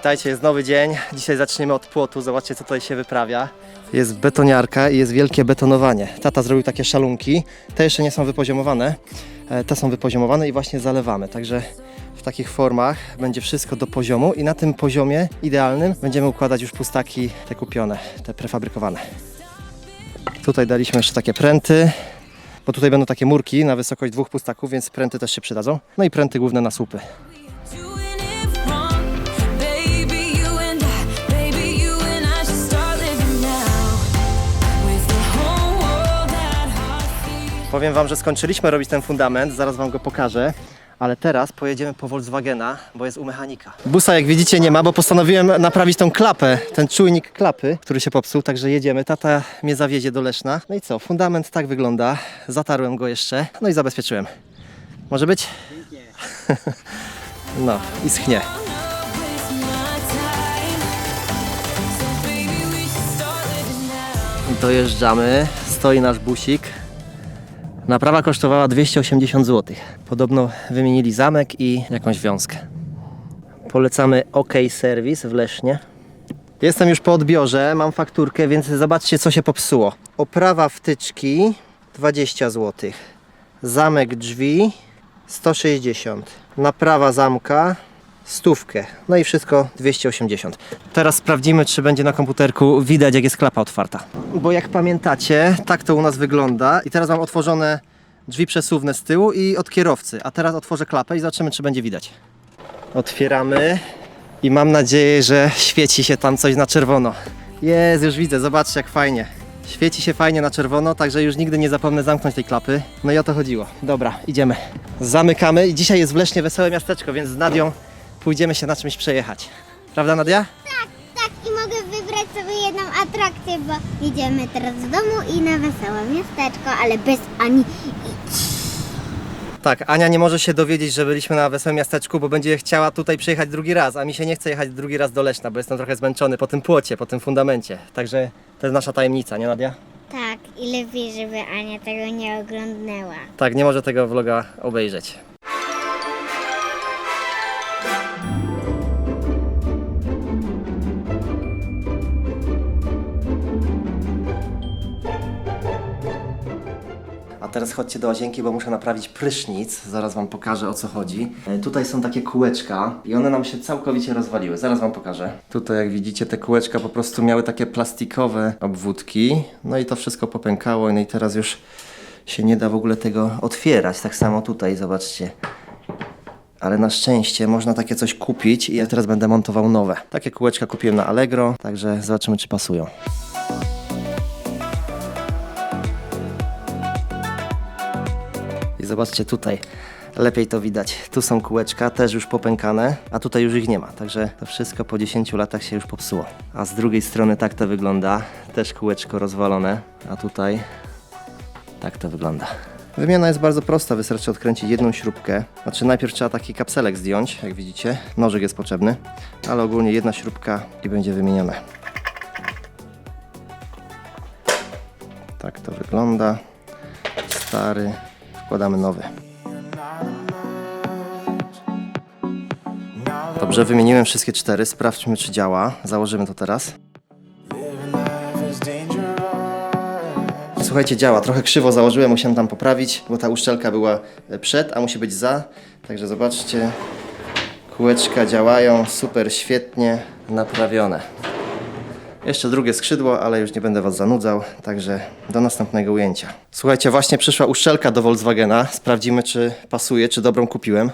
Witajcie, jest nowy dzień. Dzisiaj zaczniemy od płotu. Zobaczcie, co tutaj się wyprawia. Jest betoniarka i jest wielkie betonowanie. Tata zrobił takie szalunki. Te jeszcze nie są wypoziomowane. E, Te są wypoziomowane i właśnie zalewamy. Także w takich formach będzie wszystko do poziomu i na tym poziomie idealnym będziemy układać już pustaki te kupione, te prefabrykowane. Tutaj daliśmy jeszcze takie pręty, bo tutaj będą takie murki na wysokość dwóch pustaków, więc pręty też się przydadzą. No i pręty główne na słupy. Powiem Wam, że skończyliśmy robić ten fundament, zaraz Wam go pokażę. Ale teraz pojedziemy po Volkswagena, bo jest u mechanika. Busa, jak widzicie, nie ma, bo postanowiłem naprawić tą klapę, ten czujnik klapy, który się popsuł, także jedziemy. Tata mnie zawiezie do Leszna. No i co, fundament tak wygląda. Zatarłem go jeszcze, no i zabezpieczyłem. Może być? No i schnie. Dojeżdżamy, stoi nasz busik. Naprawa kosztowała 280 zł. Podobno wymienili zamek i jakąś wiązkę. Polecamy OK Service w Lesznie. Jestem już po odbiorze, mam fakturkę, więc zobaczcie co się popsuło. Oprawa wtyczki 20 zł. Zamek drzwi 160. Naprawa zamka stówkę. No i wszystko 280. Teraz sprawdzimy, czy będzie na komputerku widać, jak jest klapa otwarta. Bo jak pamiętacie, tak to u nas wygląda. I teraz mam otworzone drzwi przesuwne z tyłu i od kierowcy. A teraz otworzę klapę i zobaczymy, czy będzie widać. Otwieramy i mam nadzieję, że świeci się tam coś na czerwono. Jest, już widzę, zobaczcie jak fajnie. Świeci się fajnie na czerwono, także już nigdy nie zapomnę zamknąć tej klapy. No i o to chodziło. Dobra, idziemy. Zamykamy i dzisiaj jest w Lesznie wesołe miasteczko, więc z Nadią pójdziemy się na czymś przejechać. Prawda Nadia? Tak, i mogę wybrać sobie jedną atrakcję, bo idziemy teraz do domu i na wesołe miasteczko, ale bez ani... Tak, Ania nie może się dowiedzieć, że byliśmy na wesołym miasteczku, bo będzie chciała tutaj przyjechać drugi raz, a mi się nie chce jechać drugi raz do Leszna, bo jestem trochę zmęczony po tym płocie, po tym fundamencie. Także to jest nasza tajemnica, nie Nadia? Tak, i lepiej, żeby Ania tego nie oglądnęła. Tak, nie może tego vloga obejrzeć. Teraz chodźcie do łazienki, bo muszę naprawić prysznic. Zaraz Wam pokażę o co chodzi. E, Tutaj są takie kółeczka i one nam się całkowicie rozwaliły. Zaraz Wam pokażę. Tutaj jak widzicie te kółeczka po prostu miały takie plastikowe obwódki. No i to wszystko popękało no i teraz już się nie da w ogóle tego otwierać. Tak samo tutaj, zobaczcie. Ale na szczęście można takie coś kupić i ja teraz będę montował nowe. Takie kółeczka kupiłem na Allegro, także zobaczymy czy pasują. Zobaczcie tutaj, lepiej to widać. Tu są kółeczka, też już popękane, a tutaj już ich nie ma. Także to wszystko po 10 latach się już popsuło. A z drugiej strony tak to wygląda. Też kółeczko rozwalone, a tutaj tak to wygląda. Wymiana jest bardzo prosta, wystarczy odkręcić jedną śrubkę. Znaczy najpierw trzeba taki kapselek zdjąć, jak widzicie. Nożyk jest potrzebny, ale ogólnie jedna śrubka i będzie wymienione. Tak to wygląda. Stary, wkładamy nowy. Dobrze, wymieniłem wszystkie cztery. Sprawdźmy, czy działa. Założymy to teraz. Słuchajcie, działa. Trochę krzywo założyłem, musiałem tam poprawić, bo ta uszczelka była e, przed, a musi być za. Także zobaczcie, kółeczka działają, super, świetnie naprawione. Jeszcze drugie skrzydło, ale już nie będę Was zanudzał, także do następnego ujęcia. Słuchajcie, właśnie przyszła uszczelka do Volkswagena. Sprawdzimy, czy pasuje, czy dobrą kupiłem.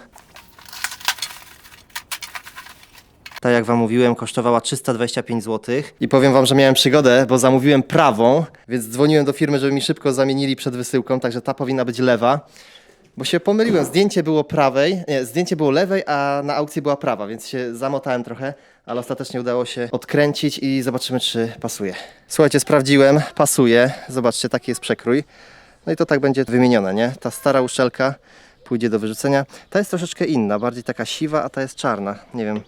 Tak jak Wam mówiłem, kosztowała 325 zł. I powiem Wam, że miałem przygodę, bo zamówiłem prawą, więc dzwoniłem do firmy, żeby mi szybko zamienili przed wysyłką, także ta powinna być lewa. Bo się pomyliłem, zdjęcie było prawej, nie, zdjęcie było lewej, a na aukcji była prawa, więc się zamotałem trochę, ale ostatecznie udało się odkręcić i zobaczymy, czy pasuje. Słuchajcie, sprawdziłem, pasuje. Zobaczcie, taki jest przekrój. No i to tak będzie wymienione, nie? Ta stara uszczelka pójdzie do wyrzucenia. Ta jest troszeczkę inna, bardziej taka siwa, a ta jest czarna. Nie wiem,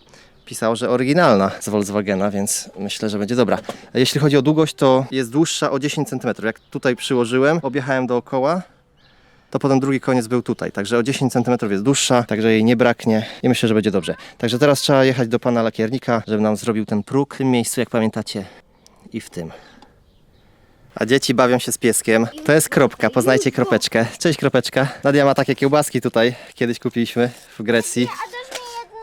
pisało, że oryginalna z Volkswagena, więc myślę, że będzie dobra. Jeśli chodzi o długość, to jest dłuższa o 10 cm. Jak tutaj przyłożyłem, objechałem dookoła to potem drugi koniec był tutaj. Także o 10 cm jest dłuższa, także jej nie braknie i myślę, że będzie dobrze. Także teraz trzeba jechać do pana lakiernika, żeby nam zrobił ten próg w tym miejscu, jak pamiętacie, i w tym. A dzieci bawią się z pieskiem. To jest kropka, poznajcie kropeczkę. Cześć kropeczka. Nadia ma takie kiełbaski tutaj, kiedyś kupiliśmy w Grecji. A dasz mi jedno?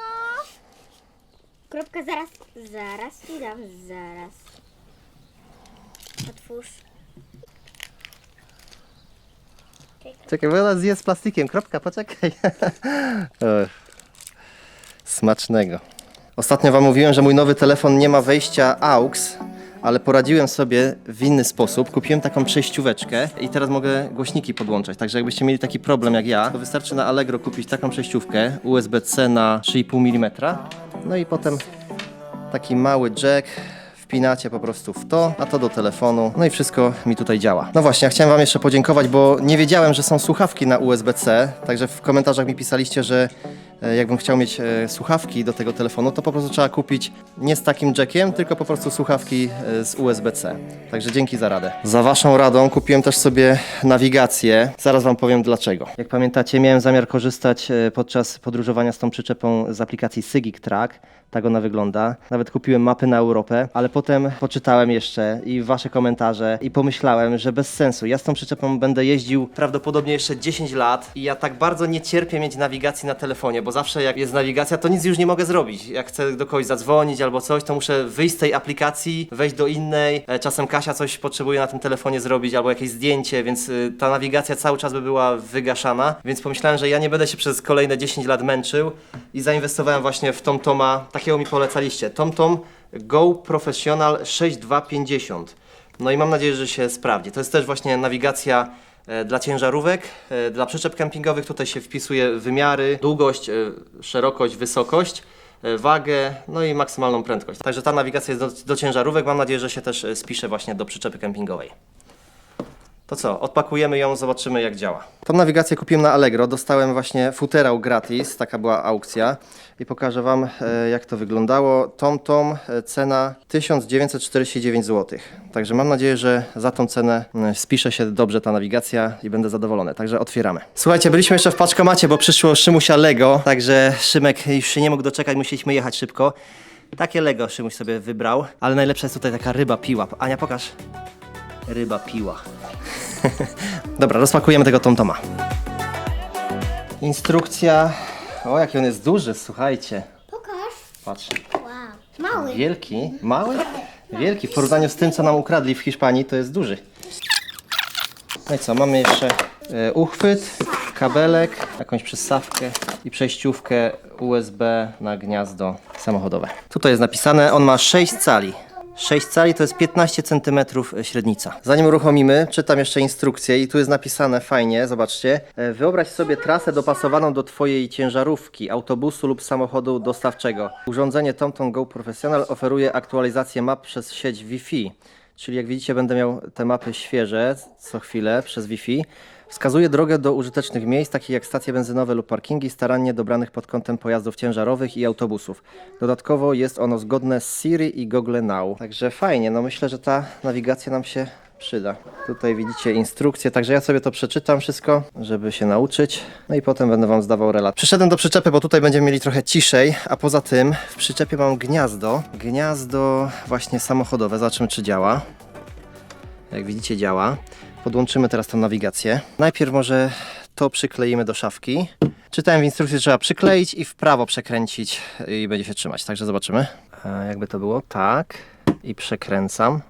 Kropka, zaraz, zaraz ci dam, zaraz. Otwórz. Czekaj, bo ona zje z plastikiem. Kropka, poczekaj. Smacznego. Ostatnio Wam mówiłem, że mój nowy telefon nie ma wejścia AUX, ale poradziłem sobie w inny sposób. Kupiłem taką przejścióweczkę i teraz mogę głośniki podłączać. Także jakbyście mieli taki problem jak ja, to wystarczy na Allegro kupić taką przejściówkę USB-C na 3,5 mm. No i potem taki mały jack. Wpinacie po prostu w to, a to do telefonu. No i wszystko mi tutaj działa. No właśnie, ja chciałem Wam jeszcze podziękować, bo nie wiedziałem, że są słuchawki na USB-C. Także w komentarzach mi pisaliście, że jakbym chciał mieć e, słuchawki do tego telefonu, to po prostu trzeba kupić nie z takim jackiem, tylko po prostu słuchawki e, z USB-C. Także dzięki za radę. Za Waszą radą kupiłem też sobie nawigację. Zaraz Wam powiem dlaczego. Jak pamiętacie, miałem zamiar korzystać e, podczas podróżowania z tą przyczepą z aplikacji Sygic Track. Tak ona wygląda. Nawet kupiłem mapy na Europę, ale potem poczytałem jeszcze i wasze komentarze i pomyślałem, że bez sensu. Ja z tą przyczepą będę jeździł prawdopodobnie jeszcze 10 lat i ja tak bardzo nie cierpię mieć nawigacji na telefonie, bo zawsze jak jest nawigacja, to nic już nie mogę zrobić. Jak chcę do kogoś zadzwonić albo coś, to muszę wyjść z tej aplikacji, wejść do innej. E, Czasem Kasia coś potrzebuje na tym telefonie zrobić albo jakieś zdjęcie, więc y, ta nawigacja cały czas by była wygaszana. Więc pomyślałem, że ja nie będę się przez kolejne 10 lat męczył i zainwestowałem właśnie w TomToma. Takiego mi polecaliście. TomTom Go Professional 6250. No i mam nadzieję, że się sprawdzi. To jest też właśnie nawigacja dla ciężarówek, e, dla przyczep kempingowych. Tutaj się wpisuje wymiary, długość, e, szerokość, wysokość, e, wagę, no i maksymalną prędkość. Także ta nawigacja jest do, do ciężarówek. Mam nadzieję, że się też e, spisze właśnie do przyczepy kempingowej. To co, odpakujemy ją, zobaczymy jak działa. Tą nawigację kupiłem na Allegro, dostałem właśnie futerał gratis, taka była aukcja i pokażę Wam e, jak to wyglądało. TomTom, e, cena 1949 zł. Także mam nadzieję, że za tą cenę e, spisze się dobrze ta nawigacja i będę zadowolony. Także otwieramy. Słuchajcie, byliśmy jeszcze w paczkomacie, bo przyszło Szymusia Lego, także Szymek już się nie mógł doczekać, musieliśmy jechać szybko. Takie Lego Szymuś sobie wybrał, ale najlepsza jest tutaj taka ryba piła. Ania, pokaż. Ryba piła. Dobra, rozpakujemy tego TomToma. Instrukcja. O, jaki on jest duży, słuchajcie. Pokaż. Patrz. Wow. Mały. Wielki, mały, wielki. W porównaniu z tym, co nam ukradli w Hiszpanii, to jest duży. No i co, mamy jeszcze e, uchwyt, kabelek, jakąś przystawkę i przejściówkę USB na gniazdo samochodowe. Tutaj jest napisane, on ma 6 cali. 6 cali to jest 15 cm średnica. Zanim uruchomimy, czytam jeszcze instrukcję i tu jest napisane fajnie, zobaczcie. E, Wyobraź sobie trasę dopasowaną do Twojej ciężarówki, autobusu lub samochodu dostawczego. Urządzenie TomTom Go Professional oferuje aktualizację map przez sieć Wi-Fi. Czyli jak widzicie będę miał te mapy świeże co chwilę przez Wi-Fi. Wskazuje drogę do użytecznych miejsc, takich jak stacje benzynowe lub parkingi, starannie dobranych pod kątem pojazdów ciężarowych i autobusów. Dodatkowo jest ono zgodne z Siri i Google Now. Także fajnie, no myślę, że ta nawigacja nam się przyda. Tutaj widzicie instrukcję, także ja sobie to przeczytam wszystko, żeby się nauczyć. No i potem będę Wam zdawał relat. Przyszedłem do przyczepy, bo tutaj będziemy mieli trochę ciszej, a poza tym w przyczepie mam gniazdo. Gniazdo właśnie samochodowe, zobaczymy czy działa. Jak widzicie działa. Podłączymy teraz tą nawigację. Najpierw może to przykleimy do szafki. Czytałem w instrukcji, że trzeba przykleić i w prawo przekręcić i będzie się trzymać. Także zobaczymy. A jakby to było? Tak. I przekręcam.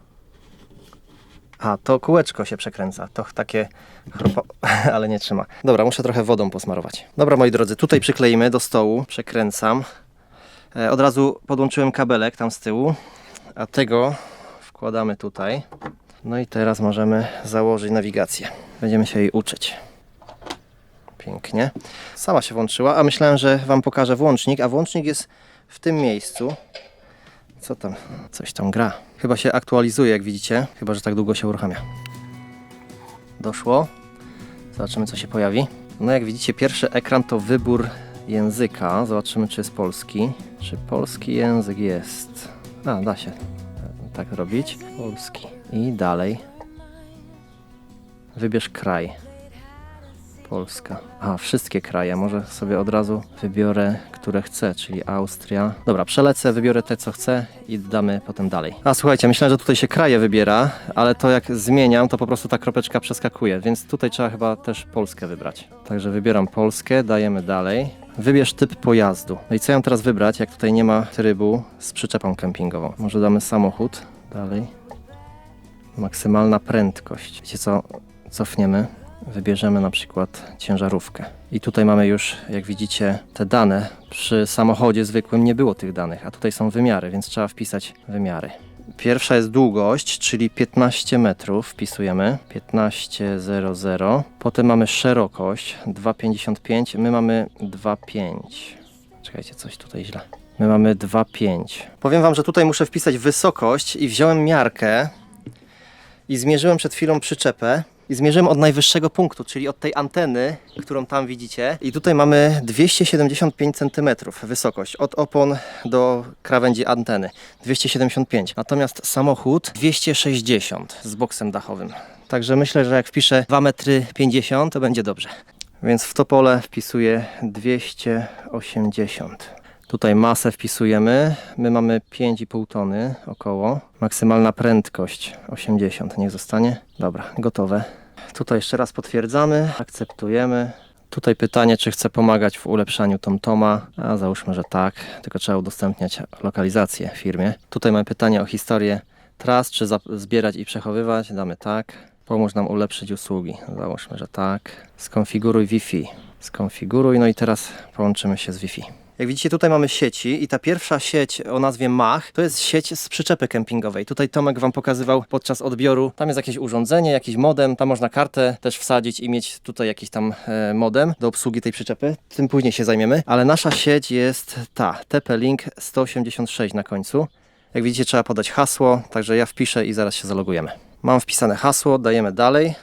A, to kółeczko się przekręca. To takie chropo... ale nie trzyma. Dobra, muszę trochę wodą posmarować. Dobra, moi drodzy, tutaj przykleimy do stołu. Przekręcam. E, Od razu podłączyłem kabelek tam z tyłu. A tego wkładamy tutaj. No i teraz możemy założyć nawigację. Będziemy się jej uczyć. Pięknie. Sama się włączyła, a myślałem, że Wam pokażę włącznik, a włącznik jest w tym miejscu. Co tam? Coś tam gra. Chyba się aktualizuje, jak widzicie. Chyba, że tak długo się uruchamia. Doszło. Zobaczymy, co się pojawi. No, jak widzicie, pierwszy ekran to wybór języka. Zobaczymy, czy jest polski. Czy polski język jest? A, da się tak robić. Polski. I dalej. Wybierz kraj. Polska. A, wszystkie kraje. Może sobie od razu wybiorę, które chcę, czyli Austria. Dobra, przelecę, wybiorę te, co chcę i damy potem dalej. A, słuchajcie, myślałem, że tutaj się kraje wybiera, ale to jak zmieniam, to po prostu ta kropeczka przeskakuje, więc tutaj trzeba chyba też Polskę wybrać. Także wybieram Polskę, dajemy dalej. Wybierz typ pojazdu. No i co ja mam teraz wybrać, jak tutaj nie ma trybu z przyczepą kempingową? Może damy samochód, dalej. Maksymalna prędkość. Wiecie co? Cofniemy. Wybierzemy na przykład ciężarówkę. I tutaj mamy już, jak widzicie, te dane. Przy samochodzie zwykłym nie było tych danych, a tutaj są wymiary, więc trzeba wpisać wymiary. Pierwsza jest długość, czyli 15 metrów wpisujemy. 15,00. Potem mamy szerokość 2,55. My mamy 2,5. Czekajcie, coś tutaj źle. My mamy 2,5. Powiem Wam, że tutaj muszę wpisać wysokość i wziąłem miarkę i zmierzyłem przed chwilą przyczepę i zmierzyłem od najwyższego punktu, czyli od tej anteny, którą tam widzicie. I tutaj mamy 275 cm wysokość, od opon do krawędzi anteny. 275. Natomiast samochód 260 z boksem dachowym. Także myślę, że jak wpiszę 2,50 m, to będzie dobrze. Więc w to pole wpisuję 280. Tutaj masę wpisujemy. My mamy 5,5 tony około. Maksymalna prędkość 80. Niech zostanie. Dobra, gotowe. Tutaj jeszcze raz potwierdzamy, akceptujemy. Tutaj pytanie, czy chcę pomagać w ulepszaniu TomToma. A załóżmy, że tak, tylko trzeba udostępniać lokalizację firmie. Tutaj mamy pytanie o historię tras, czy zbierać i przechowywać. Damy tak. Pomóż nam ulepszyć usługi. Załóżmy, że tak. Skonfiguruj Wi-Fi. Skonfiguruj, no i teraz połączymy się z Wi-Fi. Jak widzicie, tutaj mamy sieci i ta pierwsza sieć o nazwie Mach to jest sieć z przyczepy kempingowej. Tutaj Tomek Wam pokazywał podczas odbioru. Tam jest jakieś urządzenie, jakiś modem, tam można kartę też wsadzić i mieć tutaj jakiś tam e, modem do obsługi tej przyczepy. Tym później się zajmiemy. Ale nasza sieć jest ta, TP-Link 186 na końcu. Jak widzicie, trzeba podać hasło, także ja wpiszę i zaraz się zalogujemy. Mam wpisane hasło, dajemy dalej,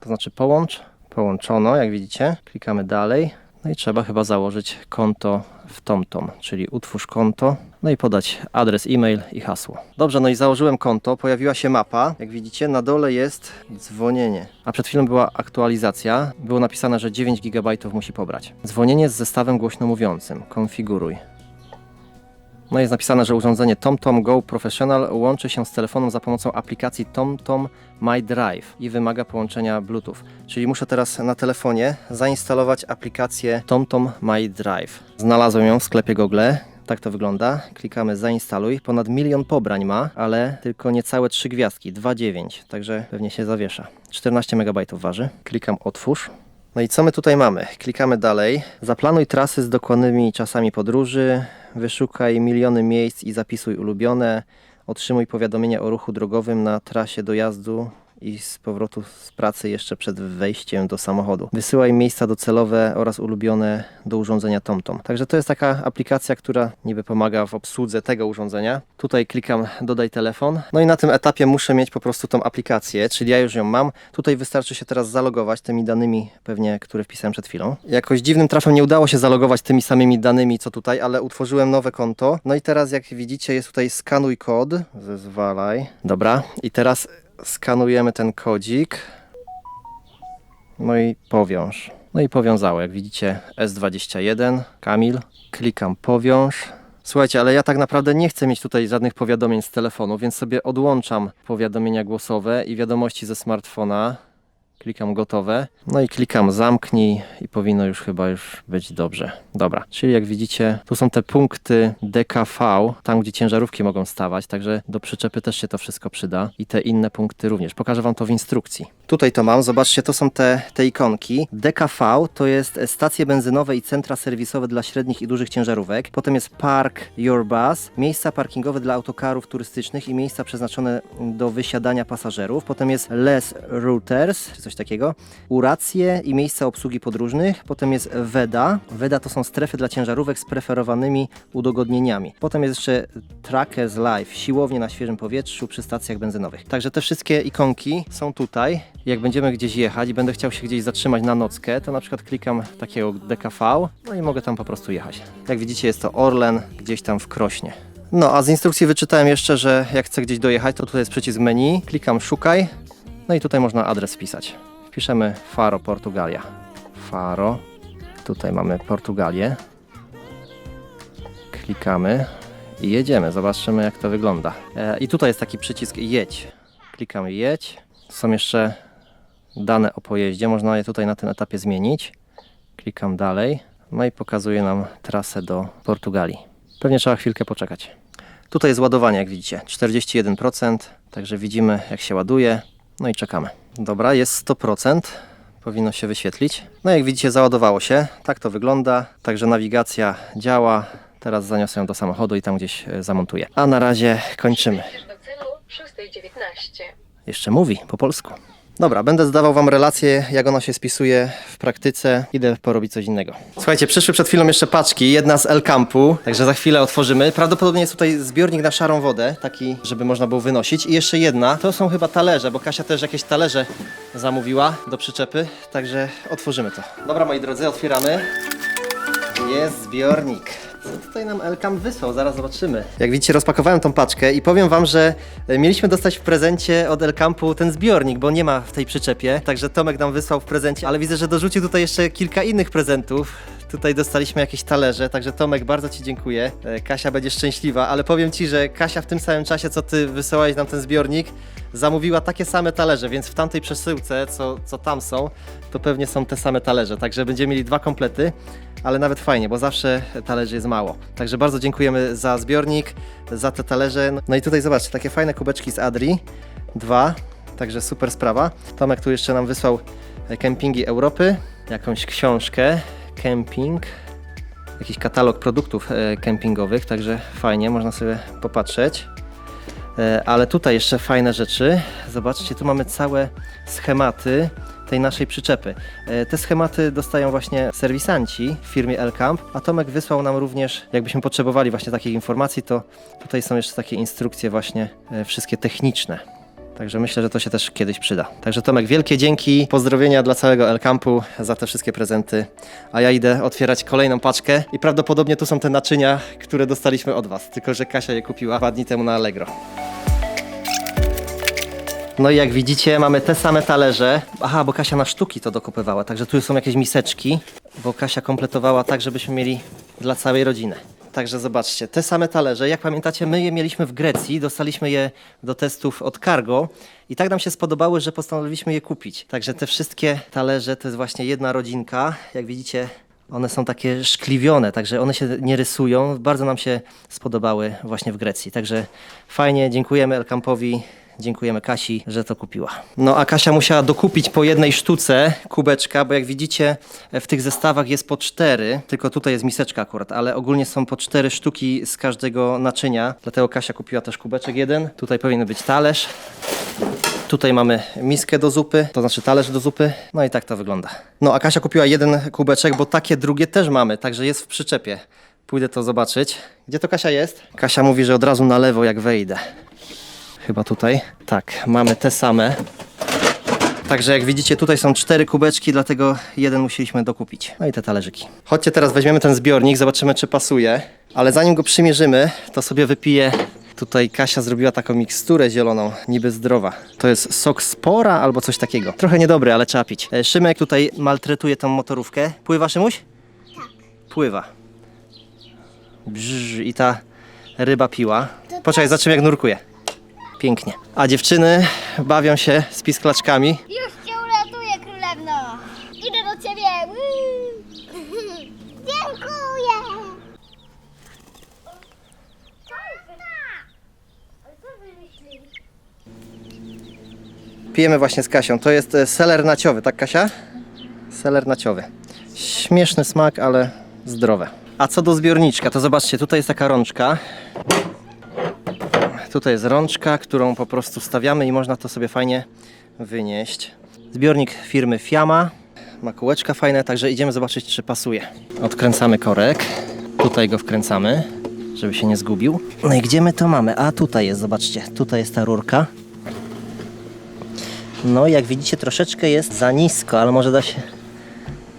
to znaczy połącz. Połączono, jak widzicie. Klikamy dalej. No i trzeba chyba założyć konto w TomTom, czyli utwórz konto, no i podać adres e-mail i hasło. Dobrze, no i założyłem konto, pojawiła się mapa. Jak widzicie, na dole jest dzwonienie. A przed chwilą była aktualizacja. Było napisane, że 9 GB musi pobrać. Dzwonienie z zestawem głośno mówiącym. Konfiguruj. No jest napisane, że urządzenie TomTom Go Professional łączy się z telefonem za pomocą aplikacji TomTom My Drive i wymaga połączenia Bluetooth. Czyli muszę teraz na telefonie zainstalować aplikację TomTom My Drive. Znalazłem ją w sklepie Google. Tak to wygląda. Klikamy zainstaluj. Ponad milion pobrań ma, ale tylko niecałe 3 gwiazdki, 2,9. Także pewnie się zawiesza. 14 MB waży. Klikam otwórz. No i co my tutaj mamy? Klikamy dalej. Zaplanuj trasy z dokładnymi czasami podróży. Wyszukaj miliony miejsc i zapisuj ulubione. Otrzymuj powiadomienia o ruchu drogowym na trasie dojazdu i z powrotu z pracy jeszcze przed wejściem do samochodu. Wysyłaj miejsca docelowe oraz ulubione do urządzenia TomTom. Także to jest taka aplikacja, która niby pomaga w obsłudze tego urządzenia. Tutaj klikam dodaj telefon. No i na tym etapie muszę mieć po prostu tą aplikację, czyli ja już ją mam. Tutaj wystarczy się teraz zalogować tymi danymi pewnie, które wpisałem przed chwilą. Jakoś dziwnym trafem nie udało się zalogować tymi samymi danymi co tutaj, ale utworzyłem nowe konto. No i teraz jak widzicie jest tutaj skanuj kod. Zezwalaj. Dobra. I teraz skanujemy ten kodzik. No i powiąż. No i powiązało, jak widzicie S21, Kamil. Klikam powiąż. Słuchajcie, ale ja tak naprawdę nie chcę mieć tutaj żadnych powiadomień z telefonu, więc sobie odłączam powiadomienia głosowe i wiadomości ze smartfona. Klikam gotowe. No i klikam zamknij i powinno już chyba już być dobrze. Dobra, czyli jak widzicie, tu są te punkty DKV, tam gdzie ciężarówki mogą stawać, także do przyczepy też się to wszystko przyda i te inne punkty również. Pokażę Wam to w instrukcji. Tutaj to mam, zobaczcie, to są te, te ikonki. DKV to jest stacje benzynowe i centra serwisowe dla średnich i dużych ciężarówek. Potem jest Park Your Bus, miejsca parkingowe dla autokarów turystycznych i miejsca przeznaczone do wysiadania pasażerów. Potem jest Les Routers, czy coś takiego. Uracje i miejsca obsługi podróżnych. Potem jest WEDA. WEDA to są strefy dla ciężarówek z preferowanymi udogodnieniami. Potem jest jeszcze Trackers Live, siłownie na świeżym powietrzu przy stacjach benzynowych. Także te wszystkie ikonki są tutaj. Jak będziemy gdzieś jechać i będę chciał się gdzieś zatrzymać na nockę, to na przykład klikam takiego DKV, no i mogę tam po prostu jechać. Jak widzicie jest to Orlen gdzieś tam w Krośnie. No, a z instrukcji wyczytałem jeszcze, że jak chcę gdzieś dojechać, to tutaj jest przycisk menu, klikam szukaj, no i tutaj można adres wpisać. Wpiszemy Faro, Portugalia. Faro. Tutaj mamy Portugalię. Klikamy i jedziemy. Zobaczymy jak to wygląda. E, I tutaj jest taki przycisk jedź. Klikamy jedź. Są jeszcze dane o pojeździe. Można je tutaj na tym etapie zmienić. Klikam dalej. No i pokazuje nam trasę do Portugalii. Pewnie trzeba chwilkę poczekać. Tutaj jest ładowanie, jak widzicie, 41%, także widzimy jak się ładuje. No i czekamy. Dobra, jest 100%, powinno się wyświetlić. No jak widzicie załadowało się, tak to wygląda, także nawigacja działa. Teraz zaniosę ją do samochodu i tam gdzieś e, zamontuję. A na razie kończymy. Jedziesz do celu 6.19. Jeszcze mówi po polsku. Dobra, będę zdawał Wam relację, jak ona się spisuje w praktyce. Idę porobić coś innego. Słuchajcie, przyszły przed chwilą jeszcze paczki. Jedna z El Campu, także za chwilę otworzymy. Prawdopodobnie jest tutaj zbiornik na szarą wodę, taki, żeby można było wynosić. I jeszcze jedna, to są chyba talerze, bo Kasia też jakieś talerze zamówiła do przyczepy, także otworzymy to. Dobra, moi drodzy, otwieramy. Jest zbiornik. Co tutaj nam Elkam wysłał? Zaraz zobaczymy. Jak widzicie, rozpakowałem tą paczkę i powiem wam, że e, mieliśmy dostać w prezencie od Elkampu ten zbiornik, bo nie ma w tej przyczepie. Także Tomek nam wysłał w prezencie, ale widzę, że dorzucił tutaj jeszcze kilka innych prezentów. Tutaj dostaliśmy jakieś talerze, także Tomek, bardzo Ci dziękuję. E, Kasia będzie szczęśliwa, ale powiem Ci, że Kasia w tym samym czasie, co Ty wysyłałeś nam ten zbiornik, zamówiła takie same talerze, więc w tamtej przesyłce, co, co tam są, to pewnie są te same talerze. Także będziemy mieli dwa komplety, ale nawet fajnie, bo zawsze talerzy jest mało. Także bardzo dziękujemy za zbiornik, za te talerze. No i tutaj zobaczcie, takie fajne kubeczki z Adri. Dwa, także super sprawa. Tomek tu jeszcze nam wysłał e, kempingi Europy, jakąś książkę, kemping, jakiś katalog produktów e, kempingowych, także fajnie, można sobie popatrzeć. E, Ale tutaj jeszcze fajne rzeczy. Zobaczcie, tu mamy całe schematy tej naszej przyczepy. E, Te schematy dostają właśnie serwisanci w firmie Elcamp, a Tomek wysłał nam również, jakbyśmy potrzebowali właśnie takich informacji, to tutaj są jeszcze takie instrukcje właśnie e, wszystkie techniczne. Także myślę, że to się też kiedyś przyda. Także Tomek, wielkie dzięki, pozdrowienia dla całego Elcampu za te wszystkie prezenty. A ja idę otwierać kolejną paczkę i prawdopodobnie tu są te naczynia, które dostaliśmy od Was. Tylko, że Kasia je kupiła dwa dni temu na Allegro. No i jak widzicie, mamy te same talerze. Aha, bo Kasia na sztuki to dokupywała, także tu są jakieś miseczki, bo Kasia kompletowała tak, żebyśmy mieli dla całej rodziny. Także zobaczcie, te same talerze, jak pamiętacie, my je mieliśmy w Grecji, dostaliśmy je do testów od Cargo i tak nam się spodobały, że postanowiliśmy je kupić. Także te wszystkie talerze to jest właśnie jedna rodzinka. Jak widzicie, one są takie szkliwione, także one się nie rysują. Bardzo nam się spodobały właśnie w Grecji. Także fajnie, dziękujemy Elkampowi. Dziękujemy Kasi, że to kupiła. No a Kasia musiała dokupić po jednej sztuce kubeczka, bo jak widzicie w tych zestawach jest po cztery, tylko tutaj jest miseczka akurat, ale ogólnie są po cztery sztuki z każdego naczynia. Dlatego Kasia kupiła też kubeczek jeden. Tutaj powinien być talerz. Tutaj mamy miskę do zupy, to znaczy talerz do zupy. No i tak to wygląda. No a Kasia kupiła jeden kubeczek, bo takie drugie też mamy, także jest w przyczepie. Pójdę to zobaczyć. Gdzie to Kasia jest? Kasia mówi, że od razu na lewo jak wejdę. Chyba tutaj. Tak, mamy te same. Także jak widzicie, tutaj są cztery kubeczki, dlatego jeden musieliśmy dokupić. No i te talerzyki. Chodźcie teraz weźmiemy ten zbiornik, zobaczymy czy pasuje. Ale zanim go przymierzymy, to sobie wypiję. Tutaj Kasia zrobiła taką miksturę zieloną, niby zdrowa. To jest sok spora albo coś takiego. Trochę niedobry, ale trzeba pić. E, Szymek tutaj maltretuje tą motorówkę. Pływa Szymuś? Tak. Pływa. Brz, I ta ryba piła. Poczekaj, zobaczymy jak nurkuje. Pięknie. A dziewczyny bawią się z pisklaczkami. Już cię uratuję, królewno! Idę do ciebie! Woo! Dziękuję! Pijemy właśnie z Kasią. To jest e, seler naciowy, tak Kasia? Seler naciowy. Śmieszny smak, ale zdrowe. A co do zbiorniczka, to zobaczcie, tutaj jest taka rączka. Tutaj jest rączka, którą po prostu stawiamy i można to sobie fajnie wynieść. Zbiornik firmy Fiama. Ma kółeczka fajne, także idziemy zobaczyć, czy pasuje. Odkręcamy korek. Tutaj go wkręcamy, żeby się nie zgubił. No i gdzie my to mamy? A tutaj jest, zobaczcie. Tutaj jest ta rurka. No, jak widzicie, troszeczkę jest za nisko, ale może da się.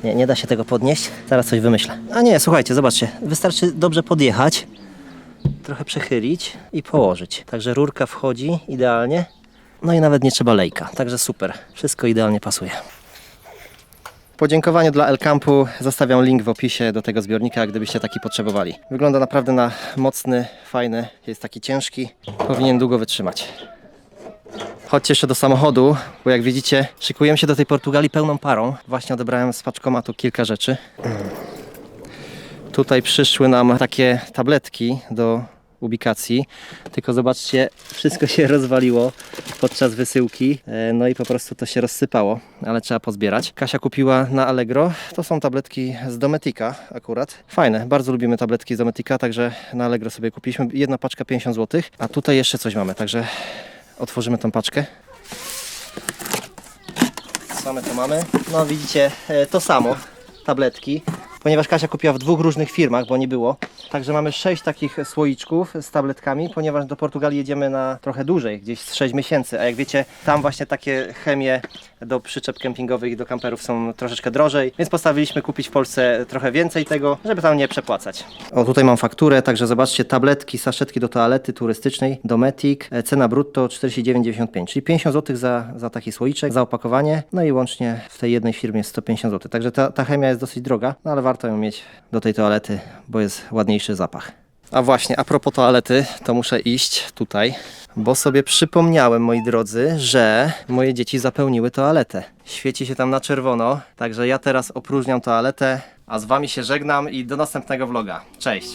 Nie, nie da się tego podnieść. Zaraz coś wymyślę. A nie, słuchajcie, zobaczcie. Wystarczy dobrze podjechać, trochę przechylić i położyć. Także rurka wchodzi idealnie. No i nawet nie trzeba lejka, także super. Wszystko idealnie pasuje. podziękowaniu dla El Campu zostawiam link w opisie do tego zbiornika, gdybyście taki potrzebowali. Wygląda naprawdę na mocny, fajny, jest taki ciężki, powinien długo wytrzymać. Chodźcie jeszcze do samochodu, bo jak widzicie, szykujemy się do tej Portugalii pełną parą. Właśnie odebrałem z paczkomatu kilka rzeczy. Tutaj przyszły nam takie tabletki do ubikacji, tylko zobaczcie, wszystko się rozwaliło podczas wysyłki, e, no i po prostu to się rozsypało, ale trzeba pozbierać. Kasia kupiła na Allegro, to są tabletki z Dometika akurat. Fajne, bardzo lubimy tabletki z Dometika, także na Allegro sobie kupiliśmy. Jedna paczka 50 zł, a tutaj jeszcze coś mamy, także otworzymy tą paczkę. Co my tu mamy? No widzicie, e, to samo, tabletki. Ponieważ Kasia kupiła w dwóch różnych firmach, bo nie było. Także mamy sześć takich słoiczków z tabletkami, ponieważ do Portugalii jedziemy na trochę dłużej, gdzieś z 6 miesięcy. A jak wiecie, tam właśnie takie chemie do przyczep kempingowych i do kamperów są troszeczkę drożej, więc postawiliśmy kupić w Polsce trochę więcej tego, żeby tam nie przepłacać. O, tutaj mam fakturę, także zobaczcie, tabletki, saszetki do toalety turystycznej, Dometic, e, cena brutto 49,95, czyli 50 zł za, za taki słoiczek, za opakowanie, no i łącznie w tej jednej firmie jest 150 zł. Także ta, ta chemia jest dosyć droga, no ale warto ją mieć do tej toalety, bo jest ładniejszy zapach. A właśnie, a propos toalety, to muszę iść tutaj, bo sobie przypomniałem, moi drodzy, że moje dzieci zapełniły toaletę. Świeci się tam na czerwono, także ja teraz opróżniam toaletę, a z wami się żegnam i do następnego vloga. Cześć!